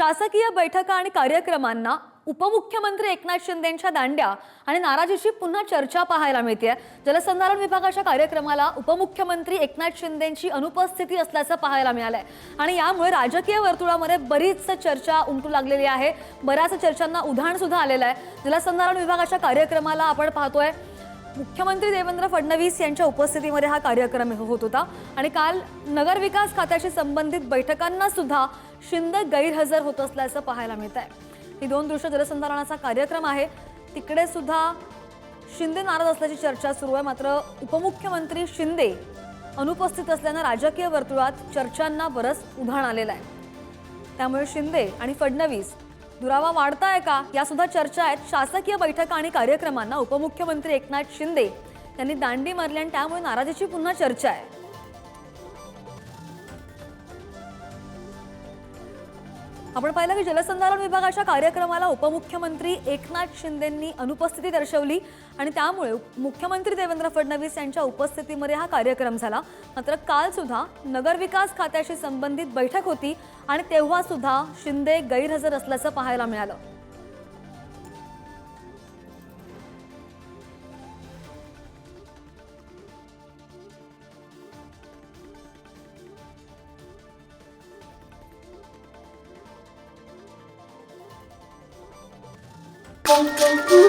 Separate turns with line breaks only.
शासकीय बैठका आणि कार्यक्रमांना उपमुख्यमंत्री एकनाथ शिंदेंच्या दांड्या आणि नाराजीची पुन्हा चर्चा पाहायला मिळते जलसंधारण विभागाच्या कार्यक्रमाला उपमुख्यमंत्री एकनाथ शिंदेंची अनुपस्थिती असल्याचं पाहायला मिळालंय. आणि यामुळे राजकीय वर्तुळामध्ये बरीच चर्चा उमटू लागलेली आहे. बऱ्याच चर्चांना उधाण सुद्धा आलेलं आहे. जलसंधारण विभागाच्या कार्यक्रमाला आपण पाहतोय. मुख्यमंत्री देवेंद्र फडणवीस यांच्या उपस्थितीमध्ये हा कार्यक्रम होत होता. आणि काल नगरविकास खात्याशी संबंधित बैठकांना सुद्धा शिंदे गैरहजर होत असल्याचं पाहायला मिळत आहे ही दोन दृश्य जलसंधारणाचा कार्यक्रम आहे. तिकडे सुद्धा शिंदे नाराज असल्याची चर्चा सुरू आहे. मात्र उपमुख्यमंत्री शिंदे अनुपस्थित असल्यानं राजकीय वर्तुळात चर्चांना बरंच उधाण आलेलं आहे. त्यामुळे शिंदे आणि फडणवीस दुरावा वाढताय का? या सुद्धा चर्चा आहेत. शासकीय बैठका आणि कार्यक्रमांना उपमुख्यमंत्री एकनाथ शिंदे यांनी दांडी मारली आणि त्यामुळे नाराजीची पुन्हा चर्चा आहे. आपण पाहिलं की जलसंधारण विभागाच्या कार्यक्रमाला उपमुख्यमंत्री एकनाथ शिंदेंनी अनुपस्थिती दर्शवली आणि त्यामुळे मुख्यमंत्री देवेंद्र फडणवीस यांच्या उपस्थितीमध्ये हा कार्यक्रम झाला. मात्र काल सुद्धा नगरविकास खात्याशी संबंधित बैठक होती आणि तेव्हा सुद्धा शिंदे गैरहजर असल्याचं पाहायला मिळालं. Thank you.